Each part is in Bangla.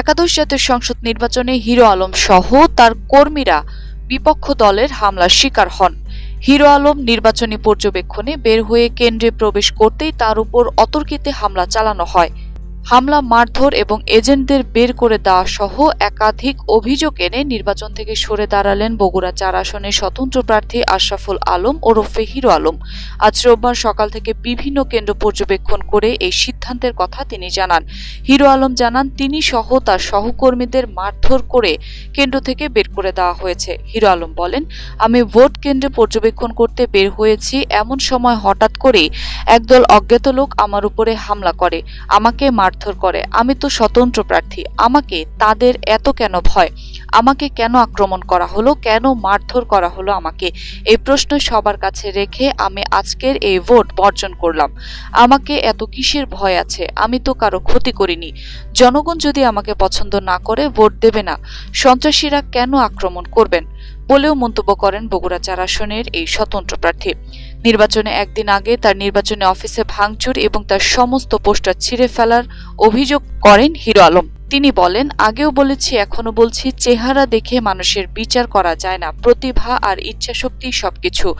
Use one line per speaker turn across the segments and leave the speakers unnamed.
একাদশ জাতীয় সংসদ নির্বাচনে হিরো আলম সহ তার কর্মীরা বিপক্ষ দলের হামলার শিকার হন। হিরো আলম নির্বাচনী পর্যবেক্ষণে বের হয়ে কেন্দ্রে প্রবেশ করতেই তার উপর অতর্কিতে হামলা চালানো হয়। হামলা, মারধর এবং এজেন্টদের বের করে দেওয়া সহ একাধিক অভিযোগ এনে নির্বাচন থেকে সরে দাঁড়ালেন বগুড়া চার আসনের স্বতন্ত্র প্রার্থী আশরাফুল আলম ওরফে হিরো আলম। আজ রোববার সকাল থেকে বিভিন্ন কেন্দ্র পর্যবেক্ষণ করে এই সিদ্ধান্তের কথা তিনি জানান। হিরো আলম জানান, তিনি সহ তার সহকর্মীদের মারধর করে কেন্দ্র থেকে বের করে দেওয়া হয়েছে। হিরো আলম বলেন, আমি ভোট কেন্দ্রে পর্যবেক্ষণ করতে বের হয়েছি। এমন সময় হঠাৎ করে একদল অজ্ঞাত লোক আমার উপরে হামলা করে। আমাকে মারধর করে। আমি তো স্বতন্ত্র প্রার্থী। আমাকে তাদের এত কেন ভয়? আমাকে কেন আক্রমণ করা হলো? কেন মারধর করা হলো আমাকে? এই প্রশ্ন সবার কাছে রেখে আমি আজকের এই ভোট বর্জন করলাম। আমাকে এত কিসের ভয় আছে? আমি তো কারও ক্ষতি করিনি। জনগণ যদি আমাকে পছন্দ না করে, ভোট দেবে না। সন্ত্রাসীরা কেন আক্রমণ করবেন? বলেও মন্তব্য করেন বগুড়া চার আসনের এই স্বতন্ত্র প্রার্থী। নির্বাচনে একদিন আগে তার নির্বাচনী অফিসে ভাঙচুর এবং তার সমস্ত পোস্টার ছিঁড়ে ফেলার অভিযোগ করেন হিরো আলম। তিনি বলেন, আগেও বলেছি এখনও বলছি, চেহারা দেখে মানুষের বিচার করা যায় না। প্রতিভা আর ইচ্ছাশক্তি সবকিছু।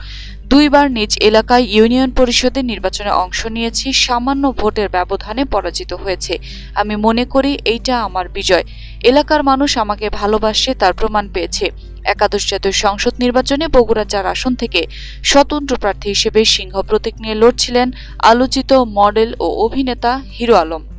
দুইবার নিজ এলাকায় ইউনিয়ন পরিষদের নির্বাচনে অংশ নিয়েছি, সামান্য ভোটের ব্যবধানে পরাজিত হয়েছে। আমি মনে করি, এইটা আমার বিজয়। এলাকার মানুষ আমাকে ভালোবাসে, তার প্রমাণ পেয়েছে। একাদশ জাতীয় সংসদ নির্বাচনে বগুড়া চার আসন থেকে স্বতন্ত্র প্রার্থী হিসেবে সিংহ প্রতীক নিয়ে লড়ছিলেন আলোচিত মডেল ও অভিনেতা হিরো আলম।